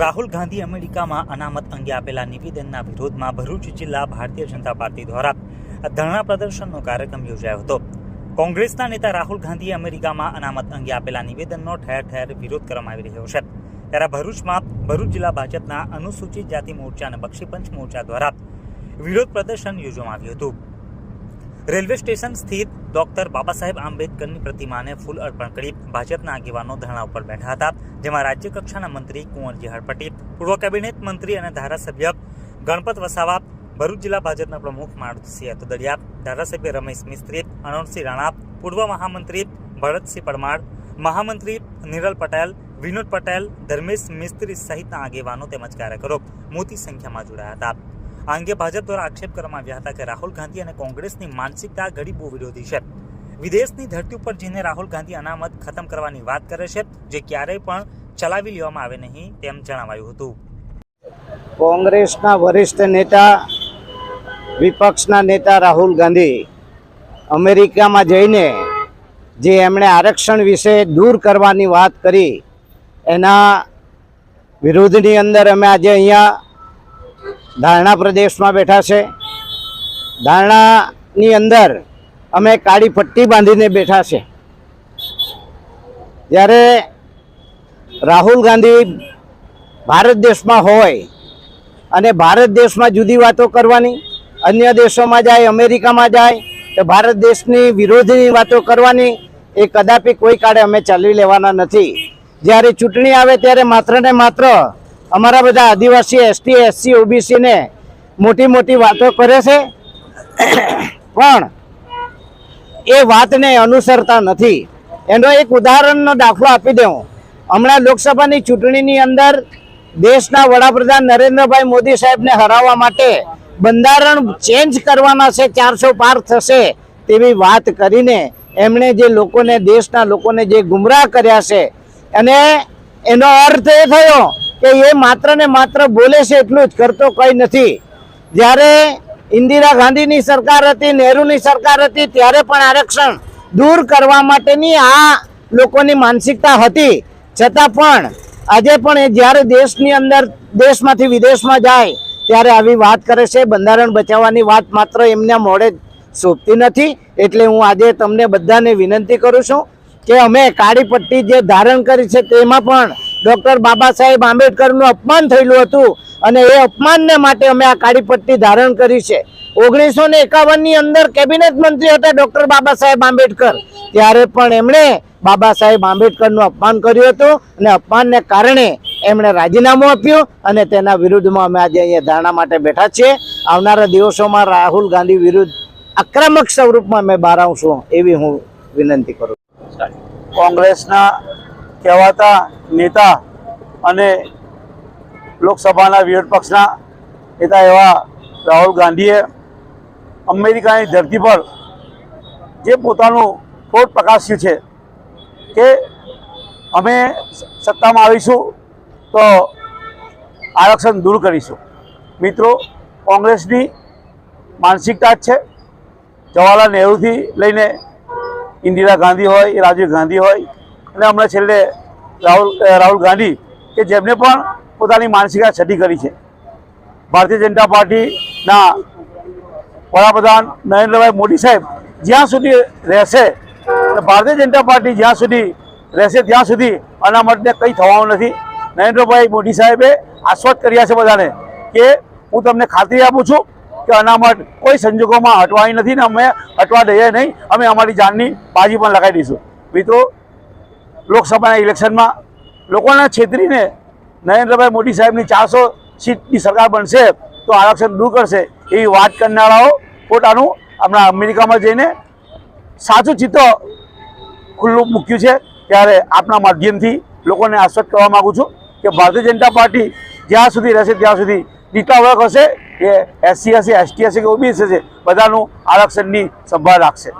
રાહુલ ગાંધી અમેરિકામાં અનામત અંગે આપેલા નિવેદનના વિરોધમાં ભરૂચ જિલ્લા ભારતીય જનતા પાર્ટી દ્વારા ધરણા પ્રદર્શનનો કાર્યક્રમ યોજાયો હતો. કોંગ્રેસના નેતા રાહુલ ગાંધીએ અમેરિકામાં અનામત અંગે આપેલા નિવેદનનો ઠેર ઠેર વિરોધ કરવામાં આવી રહ્યો છે. ત્યારે ભરૂચમાં, ભરૂચ જિલ્લા ભાજપના અનુસૂચિત જાતિ મોરચા અને બક્ષીપંચ મોરચા દ્વારા વિરોધ પ્રદર્શન યોજવામાં આવ્યું હતું. રેલવે સ્ટેશન સ્થિત ડોક્ટર બાબા સાહેબ આંબેડકરની પ્રતિમાને ફૂલ અર્પણ કરી ભાજપના આગેવાનો ધરણા ઉપર બેઠા હતા, જેમાં રાજ્ય કક્ષાના મંત્રી કુંવરજી હરપટી પૂર્વ કેબિનેટ મંત્રી અને ધારાસભ્ય ગણપત વસાવા, ભરૂચ જિલ્લા ભાજપના પ્રમુખ મારુતિસિંહ અતદડિયા ધારાસભ્ય રમેશ મિસ્ત્રી અનોરસિંહ રાણા, પૂર્વ મહામંત્રી ભરતસિંહ પરમાર, મહામંત્રી નિરલ પટેલ, વિનોદ પટેલ, ધર્મેશ મિસ્ત્રી સહિતના આગેવાનો તેમજ કાર્યકરો મોટી સંખ્યામાં જોડાયા હતા. આ અંગે ભાજપ દ્વારા આક્ષેપ કરવામાં આવ્યા હતા કે રાહુલ ગાંધી અને કોંગ્રેસની માનસિકતા ગરીબો વિરોધી છે. વિદેશની ધરતી ઉપર જઈને રાહુલ ગાંધી અનામત ખતમ કરવાની વાત કરે છે, જે ક્યારેય પણ ચલાવી લેવામાં આવે નહીં તેમ જણાવાયું હતું. કોંગ્રેસના વરિષ્ઠ નેતા, વિપક્ષના નેતા રાહુલ ગાંધી અમેરિકામાં જઈને જે એમણે આરક્ષણ વિશે દૂર કરવાની વાત કરી, એના વિરોધની અંદર અમે આજે અહીંયા ધારણા પ્રદેશમાં બેઠા છે. ધારણાની અંદર અમે કાળી પટ્ટી બાંધીને બેઠા છે. જ્યારે રાહુલ ગાંધી ભારત દેશમાં હોય અને ભારત દેશમાં જુદી વાતો કરવાની, અન્ય દેશોમાં જાય, અમેરિકામાં જાય, તો ભારત દેશની વિરોધની વાતો કરવાની એ કદાપી કોઈ કાળે અમે ચાલી લેવાના નથી. જ્યારે ચૂંટણી આવે ત્યારે માત્ર ને માત્ર અમારા બધા આદિવાસી, એસટી, એસસી ઓબીસીને મોટી મોટી વાતો કરે છે. પણ એ વાતને અનુસરતા નથી. એનો એક ઉદાહરણનો દાખલો આપી દઉં. હમણાં લોકસભાની ચૂંટણીની અંદર દેશના વડાપ્રધાન નરેન્દ્રભાઈ મોદી સાહેબને હરાવવા માટે બંધારણ ચેન્જ કરવાના છે, ચારસો પાર થશે તેવી વાત કરીને એમણે જે લોકોને, દેશના લોકોને જે ગુમરાહ કર્યા છે, અને એનો અર્થ એ થયો કે એ માત્ર ને માત્ર બોલે છે એટલું જ, કરતો કંઈ નથી. જ્યારે ઇન્દિરા ગાંધીની સરકાર હતી, નહેરુની સરકાર હતી, ત્યારે પણ આરક્ષણ દૂર કરવા માટેની આ લોકોની માનસિકતા હતી. છતાં પણ આજે પણ એ જ્યારે દેશની અંદર, દેશમાંથી વિદેશમાં જાય, ત્યારે આવી વાત કરે છે. બંધારણ બચાવવાની વાત માત્ર એમના મોડે શોભતી નથી. એટલે હું આજે તમને બધાને વિનંતી કરું છું કે અમે કાળી પટ્ટી જે ધારણ કરી છે તેમાં પણ ડૉક્ટર બાબા સાહેબ આંબેડકરનું અપમાન થયેલું હતું અને એ અપમાનને માટે અમે આ કાળી પટ્ટી ધારણ કરી છે. ઓગણીસો ને એકાવનની અંદર કેબિનેટ મંત્રી હતા ડૉક્ટર બાબા સાહેબ આંબેડકર. ત્યારે પણ એમણે બાબા સાહેબ આંબેડકરનું અપમાન કર્યું હતું અને અપમાનને કારણે એમણે રાજીનામું આપ્યું અને તેના વિરુદ્ધમાં અમે આજે અહીંયા ધારણા માટે બેઠા છીએ. આવનારા દિવસોમાં રાહુલ ગાંધી વિરુદ્ધ આક્રમક સ્વરૂપમાં અમે બહાર આવશું એવી હું વિનંતી કરું. કોંગ્રેસના કહેવાતા નેતા અને લોકસભાના વિરોધ પક્ષના નેતા એવા રાહુલ ગાંધીએ અમેરિકાની ધરતી પર જે પોતાનું કોટ પ્રકાશ્યું છે કે અમે સત્તામાં આવીશું તો આરક્ષણ દૂર કરીશું. મિત્રો, કોંગ્રેસની માનસિકતા જ છે. જવાહરલાલ નહેરુથી લઈને ઇન્દિરા ગાંધી હોય, રાજીવ ગાંધી હોય અને હમણાં છેલ્લે રાહુલ રાહુલ ગાંધી કે જેમને પણ પોતાની માનસિકતા છટી કરી છે. ભારતીય જનતા પાર્ટીના વડાપ્રધાન નરેન્દ્રભાઈ મોદી સાહેબ જ્યાં સુધી રહેશે ભારતીય જનતા પાર્ટી જ્યાં સુધી રહેશે ત્યાં સુધી અનામતને કંઈ થવાનું નથી. નરેન્દ્રભાઈ મોદી સાહેબે આશ્વસ્ત કર્યા છે બધાને કે હું તમને ખાતરી આપું છું કે અનામત કોઈ સંજોગોમાં હટવાની નથી ને અમે હટવા દઈએ નહીં, અમે અમારી જાનની બાજી પણ લગાવી દઈશું. મિત્રો લોકસભાના ઇલેક્શનમાં લોકોને છેતરીને નરેન્દ્રભાઈ મોદી સાહેબની ચારસો સીટની સરકાર બનશે તો આરક્ષણ દૂર કરશે એવી વાત કરનારાઓ પોતાનું હમણાં અમેરિકામાં જઈને સાચું ચિત્ર ખુલ્લું મૂક્યું છે ત્યારે આપના માધ્યમથી લોકોને આશ્વસ્ત કરવા માગું છું કે ભારતીય જનતા પાર્ટી જ્યાં સુધી રહેશે ત્યાં સુધી નીતા વર્ગ હશે એ એસસી હશે, એસટી હશે કે ઓબીસી હશે, બધાનું આરક્ષણની સંભાળ રાખશે.